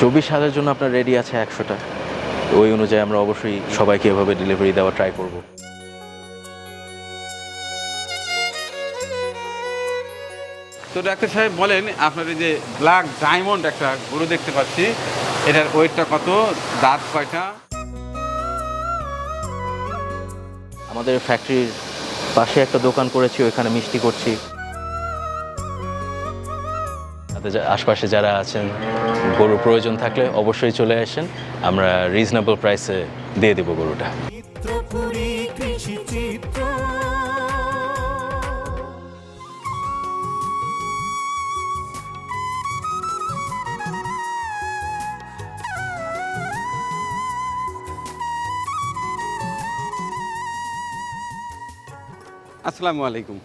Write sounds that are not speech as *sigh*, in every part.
চব্বিশ হাজারের জন্য আপনার রেডি আছে একশোটা। ওই অনুযায়ী আমরা অবশ্যই সবাইকে এভাবে ডেলিভারি দেওয়া ট্রাই করব। তো ডাক্তার সাহেব বলেন আপনার এই যে ব্ল্যাক ডায়মন্ড একটা গরু দেখতে পাচ্ছি এটার ওয়েটটা কত দাঁত কয়টা? আমাদের ফ্যাক্টরির পাশে একটা দোকান করেছি ওইখানে মিষ্টি করছি। যা- আশপাশে যারা আছেন গরু প্রয়োজন থাকলে অবশ্যই চলে আসেন। আমরা রিজনেবল প্রাইসে দিয়ে দেবো গরুটা। আসসালামু আলাইকুম।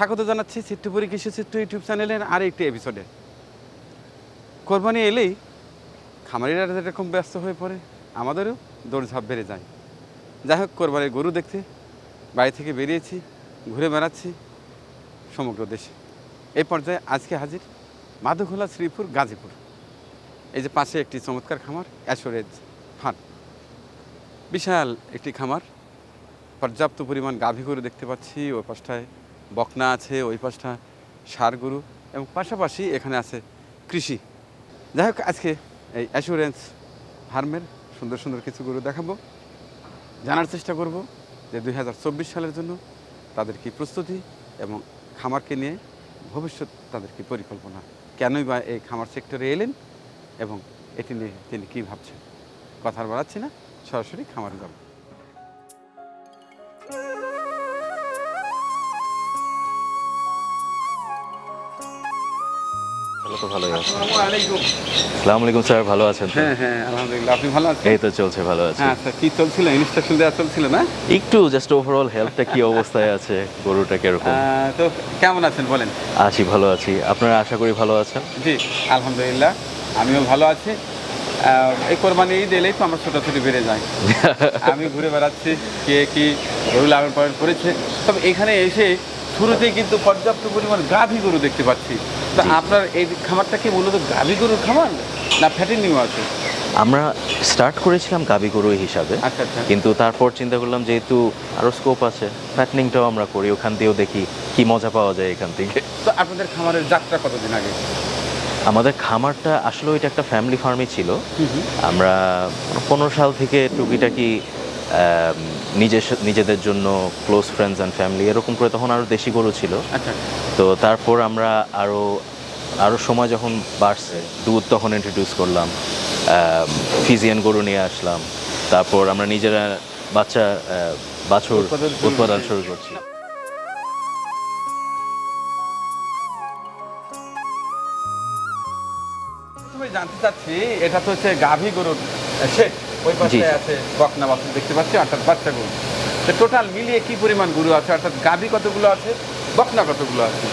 স্বাগত জানাচ্ছি চিত্রপুরী কৃষি চিত্র ইউটিউব চ্যানেলের আর একটি এপিসোডে কোরবানি এলেই খামারিরা যেরকম ব্যস্ত হয়ে পড়ে, আমাদেরও দৌড়ঝাঁপ বেড়ে যায়। যাই হোক, কোরবানির গরু দেখতে বাড়ি থেকে বেরিয়েছি, ঘুরে বেড়াচ্ছি সমগ্র দেশে। এই পর্যায়ে আজকে হাজির মাধুখোলা শ্রীপুর, গাজীপুর। এই যে পাশে একটি চমৎকার খামার অ্যাসোরেজ ফার্ম। বিশাল একটি খামার, পর্যাপ্ত পরিমাণ গাভী গরু দেখতে পাচ্ছি ওই পাশটায় বকনা আছে, ওই পাশটা সার গরু এবং পাশাপাশি এখানে আছে কৃষি। যাই হোক, আজকে এই অ্যাসুরেন্স ফার্মের সুন্দর সুন্দর কিছু গরু দেখাবো। জানার চেষ্টা করব যে দু হাজার চব্বিশ সালের জন্য তাদের কি প্রস্তুতি এবং খামারকে নিয়ে ভবিষ্যৎ তাদের কি পরিকল্পনা? কেনই বা এই খামার সেক্টরে এলেন এবং এটি নিয়ে তিনি কী ভাবছেন? কথা আর বাড়াচ্ছি না, সরাসরি খামার যাব। তো ভালোই আছে আসসালামু আলাইকুম। স্যার ভালো আছেন হ্যাঁ হ্যাঁ আলহামদুলিল্লাহ আপনি ভালো আছেন? এই তো চলছে ভালো আছে। হ্যাঁ আচ্ছা কি চলছিল? ইনস্ট্রাকশন দেওয়া চলছিল না? একটু জাস্ট ওভারঅল হেলথটা কি অবস্থায় আছে গরুটা কীরকম? তো কেমন আছেন বলেন? আছি ভালো আছি। আপনারা আশা করি ভালো আছেন? জি আলহামদুলিল্লাহ আমিও ভালো আছি। এই কোরবানি ঈদ এলেই তো আমার ছোটাছুটি বেড়ে যায়। *laughs* আমি ঘুরে বেড়াচ্ছি কে কি গরু লালন পালন করেছে। তবে এখানে এসে শুরুতেই কিন্তু পর্যাপ্ত পরিমাণ গাভী গরু দেখতে পাচ্ছি। তা আপনার এই খামারটা কি মূলত গাভী গরুর খামার না ফ্যাটের নিউ আছে? আমরা স্টার্ট করেছিলাম গাবি গরু হিসাবে আচ্ছা আচ্ছা। কিন্তু তারপর চিন্তা করলাম যেহেতু আরও স্কোপ আছে ফ্যাটনিংটাও আমরা করি ওখান দিয়েও দেখি কি মজা পাওয়া যায় এখান থেকে। তো আপনাদের খামারের যাত্রা কতদিন আগে? আমাদের খামারটা আসলে ওইটা একটা ফ্যামিলি ফার্মই ছিল। আমরা পনেরো সাল থেকে টুকিটাকি নিজের নিজেদের জন্য ক্লোজ ফ্রেন্ডস অ্যান্ড ফ্যামিলি এরকম করে তখন আরও দেশি গরু ছিল। আচ্ছা। তো তারপর আমরা আরও আরও সময় যখন বাড়ছে দুধ তখন ইন্ট্রোডিউস করলাম ফিজিয়ান গরু নিয়ে আসলাম। তারপর আমরা নিজেরা বাচ্চা বাছুর উৎপাদন শুরু করছি। জানতে চাচ্ছি এটা তো হচ্ছে গাভী গরুর ওই পাশে আছে বকনা বাছুর দেখতে পাচ্ছি অর্থাৎ বাচ্চা গরু তো টোটাল মিলিয়ে কি পরিমাণ গরু আছে? অর্থাৎ গাভী কতগুলো আছে? বকনা কতগুলো আছে?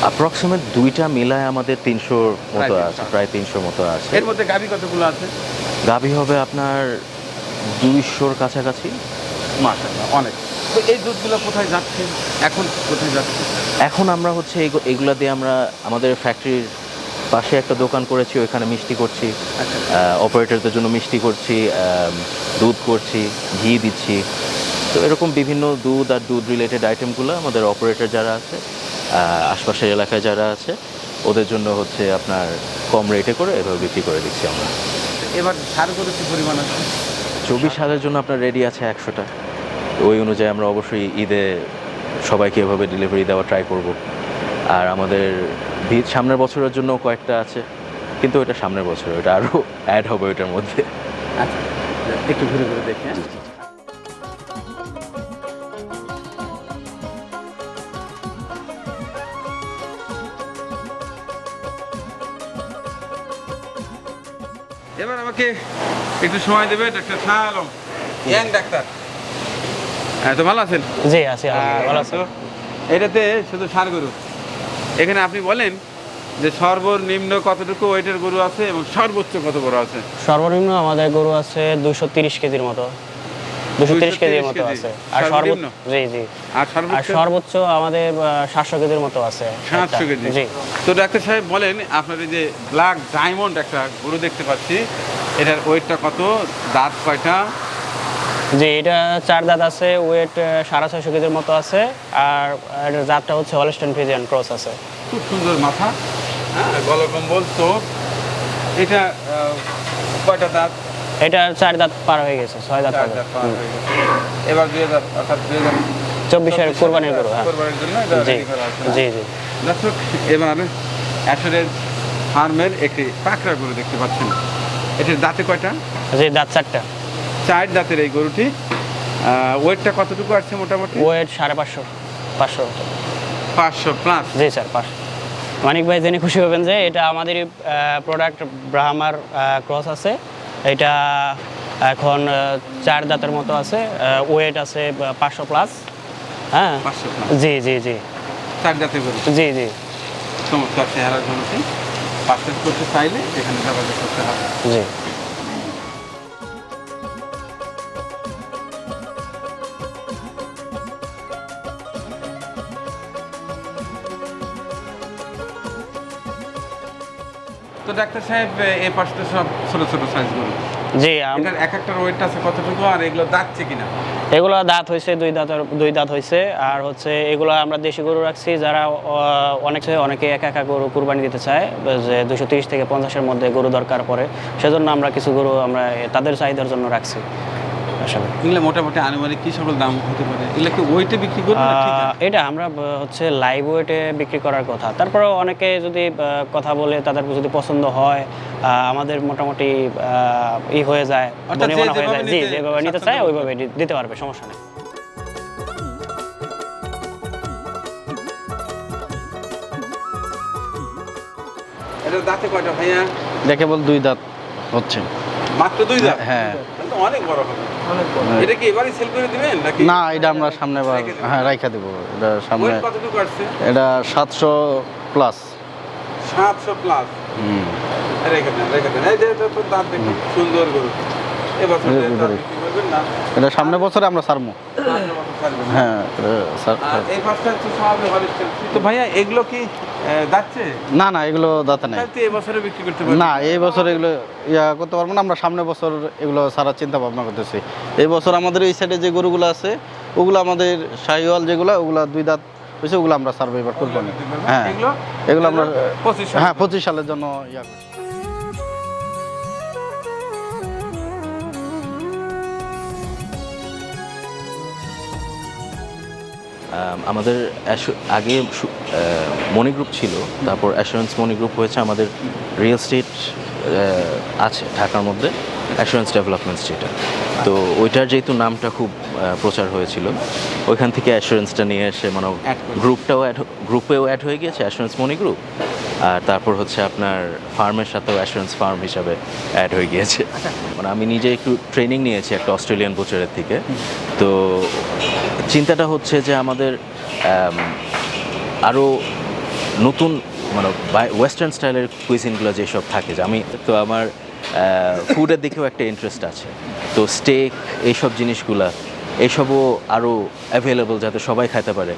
অ্যাপ্রক্সিমেট দুইটা মিলায় আমাদের তিনশোর মতো আছে। প্রায় তিনশোর মতো আছে। এর মধ্যে গাভী কতগুলো আছে? গাভী হবে আপনার দুইশোর কাছাকাছি। মাশাআল্লাহ অনেক। তো এই দুধগুলো কোথায় যাচ্ছে? এখন কোথায় যাচ্ছে? এখন আমরা হচ্ছে এগু- এগুলা দিয়ে আমরা আমাদের ফ্যাক্টরির পাশে একটা দোকান করেছি ওইখানে মিষ্টি করছি। আচ্ছা। অপারেটরদের জন্য মিষ্টি করছি দুধ করছি ঘি দিচ্ছি। তো এরকম বিভিন্ন দুধ আর দুধ রিলেটেড আইটেমগুলো আমাদের অপারেটর যারা আছে আশপাশের এলাকায় যারা আছে ওদের জন্য হচ্ছে আপনার কম রেটে করে এভাবে বিক্রি করে দিচ্ছি আমরা। এবার সার গরু কি পরিমাণ আছে? চব্বিশ হাজারের জন্য আপনার রেডি আছে একশোটা। ওই অনুযায়ী আমরা অবশ্যই ঈদে সবাইকে এভাবে ডেলিভারি দেওয়া ট্রাই করব। আর আমাদের ভিত সামনের বছরের জন্য কয়েকটা আছে কিন্তু ওটা সামনের বছর ওটা আরও অ্যাড হবে ওইটার মধ্যে। আচ্ছা একটু ঘুরে ঘুরে দেখি হ্যাঁ? এবার আমাকে একটু সময় দেবে doctor Shah Alam young doctor. হ্যাঁ তো ভালো আছেন? জি আছি ভালো আছি। এটাতে শুধু সার গরু। এখানে আপনি বলেন যে সর্বনিম্ন কতটুকু ওয়েটের গরু আছে এবং সর্বোচ্চ কত বড় আছে? সর্বনিম্ন আমাদের গরু আছে দুশো তিরিশ কেজির মতো। দুশো তিরিশ কেজির মতো আছে। আর সর্বনিম্ন? সর্বোচ্চ জি জি। আর সর্বোচ্চ? আমাদের সাতশো কেজির মতো আছে সাতশো কেজি? জি। তো ডাক্তার সাহেব বলেন আপনার এই যে ব্ল্যাক ডায়মন্ড একটা গরু দেখতে পাচ্ছি এটার ওয়েটটা কত? দাঁত কয়টা? জি এটা চার দাঁত আছে ওয়েট সাড়ে ছয়শো কেজির মতো আছে আর এটার জাতটা হচ্ছে হলস্টেন ফিজিয়ান ক্রস আছে। খুব সুন্দর মাথা। হ্যাঁ গলকম্বল চোখ। এটা কয়টা দাঁত? এটা চার দাঁত পার হয়ে গেছে ছয় দাঁত দাঁত পার হয়ে গেছে। এবার দুই হাজার অর্থাৎ দুই হাজার চব্বিশের কোরবানির গরু হ্যাঁ। কোরবানির জন্য জি আছে? জি জি। দর্শক এবার অ্যাসরের ফার্মের একটি পাকড়া গরু দেখতে পাচ্ছেন। এটির দাঁতে কয়টা? জি দাঁত চারটা। চার দাঁতের এই গরুটি ওয়েটটা কতটুকু আসছে মোটামুটি? ওয়েট সাড়ে পাঁচশো পাঁচশো পাঁচশো প্লাস জি স্যার পাঁচশো। মানিক ভাই জেনে খুশি হবেন যে এটা আমাদেরই প্রোডাক্ট ব্রাহ্মার ক্রস আছে। এটা এখন চার দাঁতের মতো আছে। ওয়েট আছে পাঁচশো প্লাস হ্যাঁ? জি জি জি। চার দাঁতের জি জি। চমৎকার জন্য পার্সেস করতে চাইলে এখানে যোগাযোগ করতে হবে জি। ডাক্তার সাহেব এই পাশে তো সব ছোট ছোট সাইজগুলো জি এটার এক একটার ওয়েট আছে কতটুকু আর এগুলো দাঁতছে কিনা? এগুলো দাঁত হয়েছে দুই দাঁত দুই দাঁত হয়েছে আর হচ্ছে এগুলো আমরা দেশি গরু রাখছি যারা অনেক অনেকে একা একা গরু কুরবানি দিতে চায় যে দুশো তিরিশ থেকে পঞ্চাশের মধ্যে গরু দরকার পড়ে। সেজন্য আমরা কিছু গরু আমরা তাদের চাহিদার জন্য রাখছি। আসলে। এগুলো মোটামুটি আনুমানিক কি সকল দাম হতে পারে? এগুলো কি ওয়েটে বিক্রি করবে এটা আমরা হচ্ছে লাইভ ওয়েটে বিক্রি করার কথা। তারপরে অনেকে যদি কথা বলে তাদের যদি পছন্দ হয় আমাদের মোটামুটি ই হয়ে যায় হয়ে জি যেভাবে নিতে চায় ওইভাবে দিতে পারবে সমস্যা নেই। দাঁতে কয়টা ভাইয়া? এটা কেবল দুই দাঁত হচ্ছে। মাত্র দুই দাঁত? হ্যাঁ। তো অনেক বড় হবে। এটা কি এবারই সেল করে দিবেন নাকি? না এটা আমরা সামনে বার হ্যাঁ রাইখা দেবো। এটা সামনে কতটুকু আসছে? এটা সাতশো প্লাস সাতশো প্লাস রেখে দেন রেখে দেন। এই যে তো দাঁত দেখুন সুন্দর গরু। এবছর এটা সামনে বছরে আমরা সারমো। হ্যাঁ এটা সার- আর এই পাঁচটা হচ্ছে স্বাভাবিক হলিস্টাইন। তো ভাইয়া এগুলো কি যাচ্ছে? না না এগুলো দাঁতে নেই। এই বছরে বিক্রি করতে পারবেন। না এই বছর এগুলো ইয়া করতে পারব না। আমরা সামনে বছর এগুলো চিন্তা ভাবনা করতেছি। এই বছর আমাদের এই সাইডে যে গরুগুলো আছে ওগুলো আমাদের শাহিওয়াল যেগুলো ওগুলো দুই দাঁত হয়েছে ওগুলো আমরা সার্ভে এবার করব হ্যাঁ এগুলো এগুলো আমরা হ্যাঁ পঁচিশ সালের জন্য ইয়া করছি। আমাদের আগে মনি গ্রুপ ছিল তারপর অ্যাসুরেন্স মনি গ্রুপ হয়েছে আমাদের রিয়েল স্টেট আছে ঢাকার মধ্যে অ্যাসুরেন্স ডেভেলপমেন্টস যেটা তো ওইটার যেহেতু নামটা খুব প্রচার হয়েছিল ওইখান থেকে অ্যাসুরেন্সটা নিয়ে এসে মানে গ্রুপটাও অ্যাড গ্রুপেও অ্যাড হয়ে গিয়েছে অ্যাসুরেন্স মনি গ্রুপ। আর তারপর হচ্ছে আপনার ফার্মের সাথেও অ্যাসুরেন্স ফার্ম হিসাবে অ্যাড হয়ে গিয়েছে। মানে আমি নিজে একটু ট্রেনিং নিয়েছি একটা অস্ট্রেলিয়ান বোচারের থেকে। তো চিন্তাটা হচ্ছে যে আমাদের আরও নতুন মানে ওয়েস্টার্ন স্টাইলের কুইজিনগুলো যেসব থাকে, যে আমি তো আমার ফুডের দিকেও একটা ইন্টারেস্ট আছে। তো স্টেক এইসব জিনিসগুলা এইসবও আরও অ্যাভেলেবল যাতে সবাই খাইতে পারে,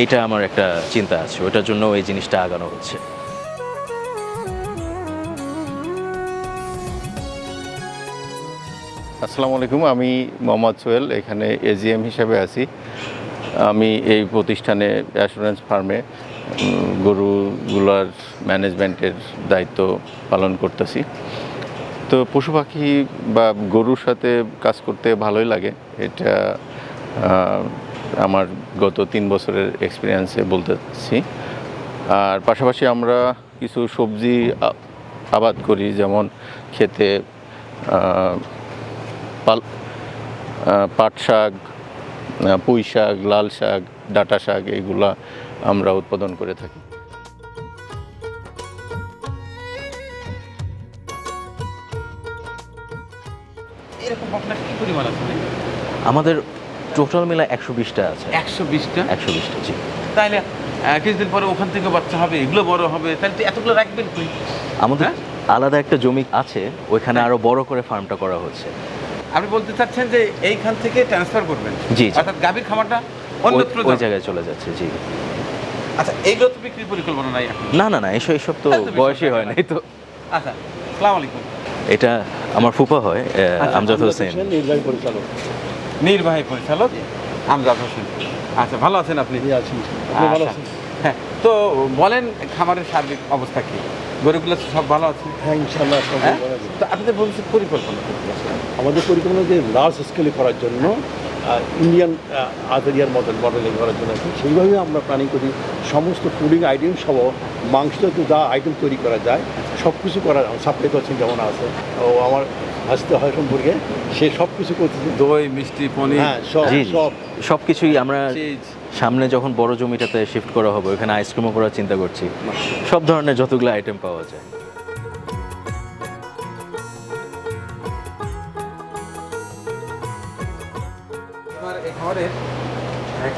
এইটা আমার একটা চিন্তা আছে। ওটার জন্য এই জিনিসটা আগানো হচ্ছে। আসসালামু আলাইকুম, আমি মোহাম্মদ সোহেল, এখানে এজিএম হিসেবে আছি। আমি এই প্রতিষ্ঠানে অ্যাসুরেন্স ফার্মে গরুগুলার ম্যানেজমেন্টের দায়িত্ব পালন করতেছি। তো পশু পাখি বা গরুর সাথে কাজ করতে ভালোই লাগে। এটা আমার গত তিন বছরের এক্সপিরিয়েন্সে বলতেছি। আর পাশাপাশি আমরা কিছু সবজি আবাদ করি, যেমন খেতে পাট শাক পুঁই শাক লাল শাক ডাটা শাক এইগুলা আমরা উৎপাদন করে থাকি। এরকম আপনার কি পরিমাণ আছে আমাদের টোটাল মিলা একশো বিশটা আছে। একশো বিশটা? একশো বিশটা জি। তাহলে কিছুদিন পরে ওখান থেকে বাচ্চা হবে এগুলো বড় হবে তাহলে তো এতগুলো রাখবেন কই? আমাদের হ্যাঁ? আলাদা একটা জমি আছে ওইখানে আরও বড় করে ফার্মটা করা হচ্ছে। আপনি বলতে চাচ্ছেন যে এইখান থেকে ট্রান্সফার করবেন? জি। অর্থাৎ গাভীর খামারটা অন্যত্র ওই জায়গায় চলে যাচ্ছে জি। আচ্ছা এইগুলো তো বিক্রির পরিকল্পনা নাই না না না এসব এসব তো বয়সই হয় নাই তো। আচ্ছা সালাম আলাইকুম। এটা আমার ফুপা হয় আচ্ছা, আমজাদ হোসেন। নির্বাহী পরিচালক। নির্বাহী পরিচালক আমজাদ হোসেন। আচ্ছা ভালো আছেন আপনি? আছি। আচ্ছা। হ্যাঁ তো বলেন খামারের সার্বিক অবস্থা কি? গরুগুলো তো সব ভালো আছে। হ্যাঁ ইনশাল্লাহ সব হ্যাঁ? করা। তো আপনাদের ভবিষ্যৎ পরিকল্পনা? আমাদের পরিকল্পনা যে লার্জ স্কেলে করার জন্য ইন্ডিয়ান আদারিয়ার মডেল মডেলিং করার জন্য আছে সেইভাবে আমরা প্ল্যানিং করি। সমস্ত ফুডিং আইটেম সহ মাংস জাতীয় যা আইটেম তৈরি করা যায় সব কিছু করার সাপ্লাই করছেন যেমন আছে। ও আমার হাসতে হয় সম্পর্কে সে সব কিছু করতেছে। দই মিষ্টি পনির হ্যাঁ সব সব সব। কিছুই আমরা সামনে যখন বড় জমিটাতে শিফট করা হবে ওখানে আইসক্রিমও করার চিন্তা করছি। সব ধরনের যতগুলো আইটেম পাওয়া যায়।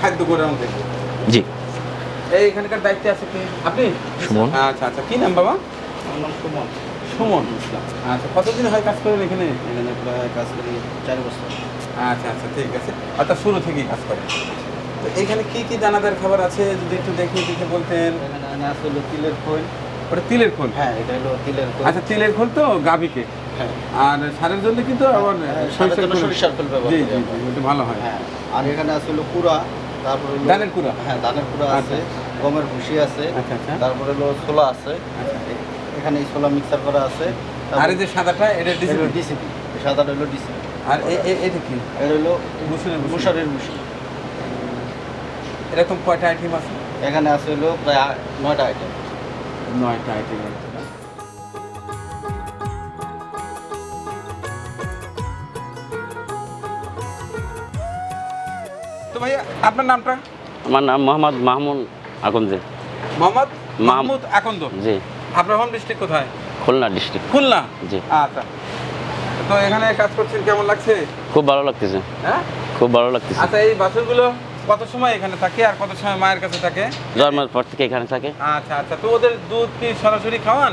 খাদ্য গোডাউন জি। এই এখানকার দায়িত্বে আছে কি? আপনি? সুমন। আচ্ছা আচ্ছা। কি নাম বাবা? সুমন। আচ্ছা কতদিন হয় কাজ করেন এখানে? এখানে প্রায় কাজ করি চার বছর। আচ্ছা আচ্ছা ঠিক আছে। অর্থাৎ শুরু থেকেই কাজ করেন। এখানে কি কি দানাদার খাবার আছে? যদি একটু দেখে দেখে বলতেন। এখানে আছে হলো তিলের খোল। ওটা তিলের খোল? হ্যাঁ এটা হলো তিলের খোল। আচ্ছা তিলের খোল তো গাভিকে। হ্যাঁ। আর সারের জন্য কিন্তু আবার হ্যাঁ, জন্য খোল- সরিষার খোল ব্যবহার জি জি ওটা ভালো হয়। হ্যাঁ আর এখানে আছে হলো কুড়া তারপরে ধানের কুড়া? হ্যাঁ ধানের কুড়া আছে গমের ভুসি আছে আচ্ছা আচ্ছা। তারপরে হলো ছোলা আছে। এখানে এই ছোলা মিক্সার করা আছে। আর এই যে সাদাটা এটা ডিসিপ্লিন ডিসিপি সাদাটা হলো ডিসিপি আর এটা কি? এটা হলো মুসুরের। মুসারের ভুসি। এরকম কয়টা আইটেম আছে? এখানে আছে হলো প্রায় নয়টা আইটেম নয়টা আইটেম আছে তো ভাইয়া আপনার নামটা? আমার নাম মোহাম্মদ মাহমুদ আকন্দে মোহাম্মদ মাহমুদ। আকন্দ? জি। আপনার হোম ডিস্ট্রিক্ট কোথায়? খুলনা ডিস্ট্রিক্ট খুলনা? জি। আচ্ছা। তো এখানে কাজ করছেন কেমন লাগছে? খুব ভালো লাগতেছে। হ্যাঁ? খুব ভালো লাগতেছে। আচ্ছা এই বাছুরগুলো কত সময় এখানে থাকে আর কত সময় মায়ের কাছে থাকে? জন্মের পর থেকে এখানে থাকে। আচ্ছা আচ্ছা তো ওদের দুধ কি সরাসরি খাওয়ান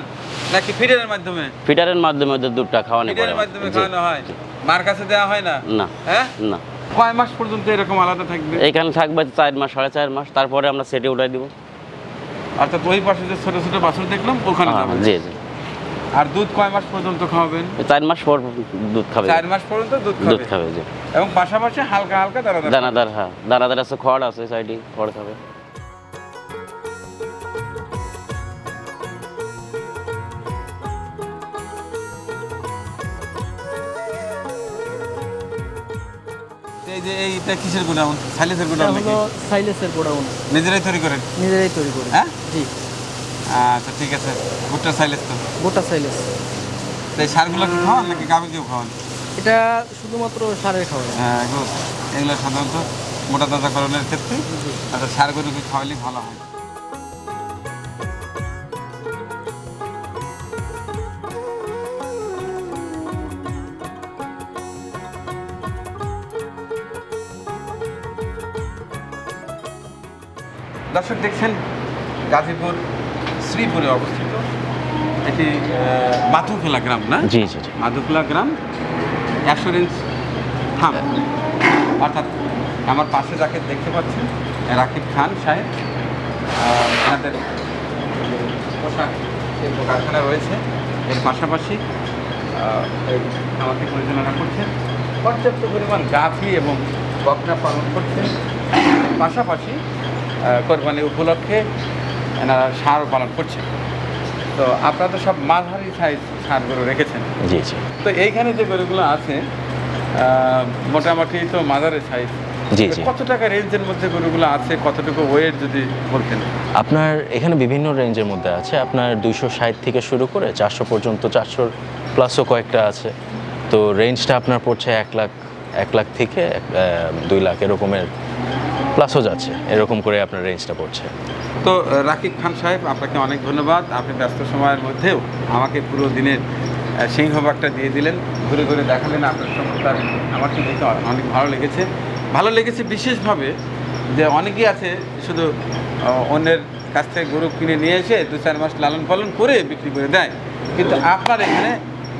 নাকি ফিডারের মাধ্যমে? ফিটারের মাধ্যমে ওদের দুধটা খাওয়ানো ফিডারের মাধ্যমে খাওয়ানো হয়। মার কাছে দেওয়া হয় না? না হ্যাঁ? না। কয় মাস পর্যন্ত এরকম আলাদা থাকবে? এখানে থাকবে চার মাস সাড়ে চার মাস তারপরে আমরা সেটে উঠাই দিব। অর্থাৎ ওই পাশে যে ছোট ছোট বাছুর দেখলাম ওখানে হ্যাঁ, যাবে। জি জি। আর দুধ কয় মাস পর্যন্ত খাওয়াবেন? চার মাস পর দুধ খাবে। চার মাস পর্যন্ত দুধ দুধ খাবে? এবং পাশাপাশি হালকা হালকা দানা দানা দানাদার হ্যাঁ। দানাদার আছে খড় আছে সাইডে খড় খাবে। এই যে এইটা কিসের গোডাউন সাইলেন্সের গোডাউন নাকি? সাইলেসের গোডাউন নিজেরাই তৈরি করেন? নিজেরাই তৈরি করি। হ্যাঁ? জি। আচ্ছা ঠিক আছে। ভুট্টা সাইলেস তো। গোটা সাইলেস তো এই সারগুলো কি খাওয়ান নাকি গাভীকেও খাওয়ান? এটা শুধুমাত্র সারের খাবার হ্যাঁ এগুলো এগুলো সাধারণত মোটা তাজাকরণের ক্ষেত্রে আচ্ছা সার গরুকে খাওয়ালেই ভালো হয়। দর্শক দেখছেন গাজীপুর শ্রীপুরে অবস্থিত। এটি মাথুখোলা গ্রাম না? জি জি জি। গ্রাম অ্যাসুরেন্স থাম অর্থাৎ আমার পাশে যাকে দেখতে পাচ্ছেন রাকিব খান সাহেব এনাদের পোশাক শিল্প কারখানা রয়েছে। এর পাশাপাশি আমাকে পরিচালনা করছেন পর্যাপ্ত পরিমাণ গাভী এবং বকনা পালন করছেন। পাশাপাশি কোরবানি উপলক্ষে এনারা সারও পালন করছেন। তো আপনারা তো সব মাঝারি সাইজ সারগুলো রেখেছেন। জি জি। তো এইখানে যে গরুগুলো আছে মোটামুটি তো মাদারের সাইজ জি, জি। কত টাকা রেঞ্জের মধ্যে গরুগুলো আছে? কতটুকু ওয়েট যদি বলতেন? আপনার এখানে বিভিন্ন রেঞ্জের মধ্যে আছে। আপনার দুইশো ষাট থেকে শুরু করে চারশো পর্যন্ত চারশোর প্লাসও কয়েকটা আছে। তো রেঞ্জটা আপনার পড়ছে এক লাখ এক লাখ থেকে দুই লাখ এরকমের প্লাসও যাচ্ছে এরকম করে আপনার রেঞ্জটা পড়ছে। তো রাকিব খান সাহেব আপনাকে অনেক ধন্যবাদ। আপনি ব্যস্ত সময়ের মধ্যেও আমাকে পুরো দিনের আহ, সিংহভাগটা দিয়ে দিলেন। ঘুরে ঘুরে দেখালেন আপনার সংস্থার আমার তো দেখে অনেক ভালো লেগেছে। ভালো লেগেছে বিশেষভাবে যে অনেকেই আছে শুধু অন্যের কাছ থেকে গরু কিনে নিয়ে এসে দু চার মাস লালন পালন করে বিক্রি করে দেয়। কিন্তু আপনার এখানে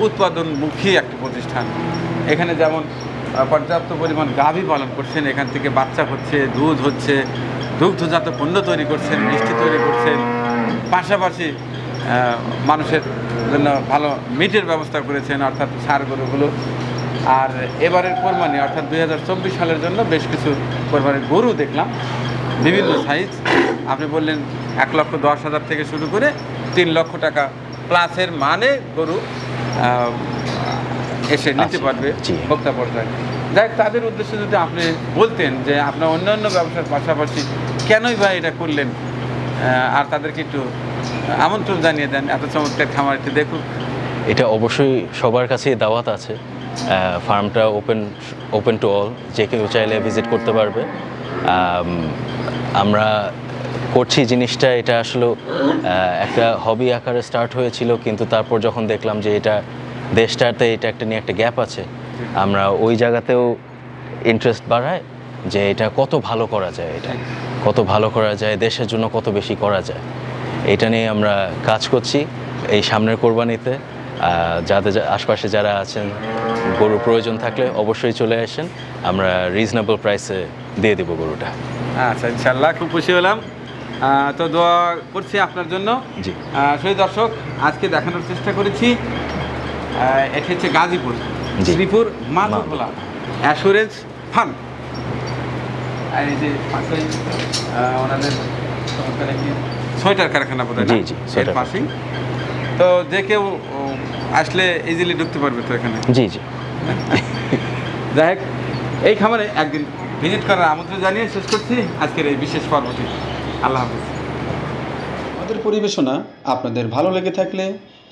উৎপাদনমুখী একটি প্রতিষ্ঠান। এখানে যেমন পর্যাপ্ত পরিমাণ গাভী পালন করছেন, এখান থেকে বাচ্চা হচ্ছে, দুধ হচ্ছে, দুগ্ধজাত পণ্য তৈরি করছেন, মিষ্টি তৈরি করছেন। পাশাপাশি মানুষের জন্য ভালো মিটের ব্যবস্থা করেছেন, অর্থাৎ সার গরুগুলো। আর এবারের কোরবানি, অর্থাৎ দু হাজার চব্বিশ সালের জন্য বেশ কিছু কোরবানির গরু দেখলাম, বিভিন্ন সাইজ আপনি বললেন এক লক্ষ দশ হাজার থেকে শুরু করে তিন লক্ষ টাকা প্লাসের মানে গরু। এসে নিতে আচ্ছা, পারবে জি। ভোক্তা পর্যায়ে যাই তাদের উদ্দেশ্যে যদি আপনি বলতেন যে আপনার অন্যান্য ব্যবসার পাশাপাশি কেনই বা এটা করলেন আর তাদেরকে একটু আমন্ত্রণ জানিয়ে দেন এত চমৎকার খামার খামারটি দেখুক এটা অবশ্যই সবার কাছেই দাওয়াত আছে। ফার্মটা ওপেন ওপেন টু অল যে কেউ চাইলে ভিজিট করতে পারবে। আমরা করছি জিনিসটা এটা আসলে একটা হবি আকারে স্টার্ট হয়েছিল কিন্তু তারপর যখন দেখলাম যে এটা দেশটাতে এটা একটা নিয়ে একটা গ্যাপ আছে। আমরা ওই জায়গাতেও ইন্টারেস্ট বাড়ায় যে এটা কত ভালো করা যায় এটা। কত ভালো করা যায় দেশের জন্য কত বেশি করা যায়। এটা নিয়ে আমরা কাজ করছি এই সামনের কোরবানিতে। যাদের আশপাশে যারা আছেন গরুর প্রয়োজন থাকলে অবশ্যই চলে আসেন। আমরা রিজনেবল প্রাইসে দিয়ে দেবো গরুটা। আচ্ছা ইনশাল্লাহ খুব খুশি হলাম। তো দোয়া করছি আপনার জন্য। জি। সেই দর্শক আজকে দেখানোর চেষ্টা করেছি। এটি হচ্ছে গাজীপুর। শ্রীপুর মাধবলা অ্যাসুরেন্স ফার্ম আর এই যে পাশেই ওনাদের সোয়েটার কারখানা বোধ হয় জি, জি, সোয়েটার পাশেই। তো যে কেউ আসলে ইজিলি ঢুকতে পারবে তো এখানে। জি জি। যাই হোক এই খামারে একদিন ভিজিট করার আমন্ত্রণ জানিয়ে শেষ করছি আজকের এই বিশেষ পর্বটি। আল্লাহ হাফিজ। আমাদের পরিবেশনা আপনাদের ভালো লেগে থাকলে